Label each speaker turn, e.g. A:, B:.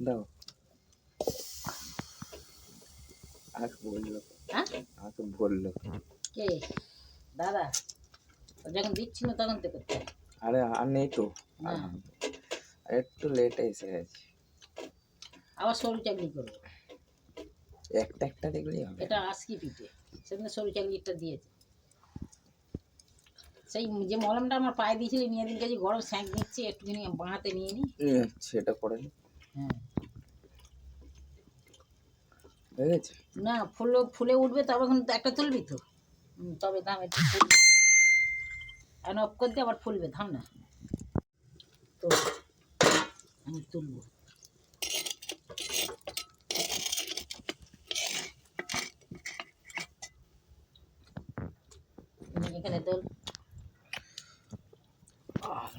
A: দাও। আর বলল?
B: হ্যাঁ?
A: বলল?
B: কে? দাদা। যখন দিচ্ছিল তখন তো করতে
A: আরে আর নেই তো। একটু লেটে এসে গেছি।
B: আবার সরু চাকরি করব।
A: একটা একটা দেখলেই হবে।
B: এটা আজকি পিঠে। সেদিন সরু চাকরিটা দিয়েছে। সেই যে মলমটা আমার পায়ে দিয়েছিলি নিয়ে দিন কাছে গরম স্যাঁক দিচ্ছে একটুখানি বাঁহাতে নিয়ে নি।
A: সেটা করে না
B: ফুল ফুলে উঠবে তবে এখন একটা তুলবি তো। তবে দাম একটু ফুলবে আর অফ করতে আবার ফুলবে থাম না। তো আমি তুলবো। এখানে তোল। আর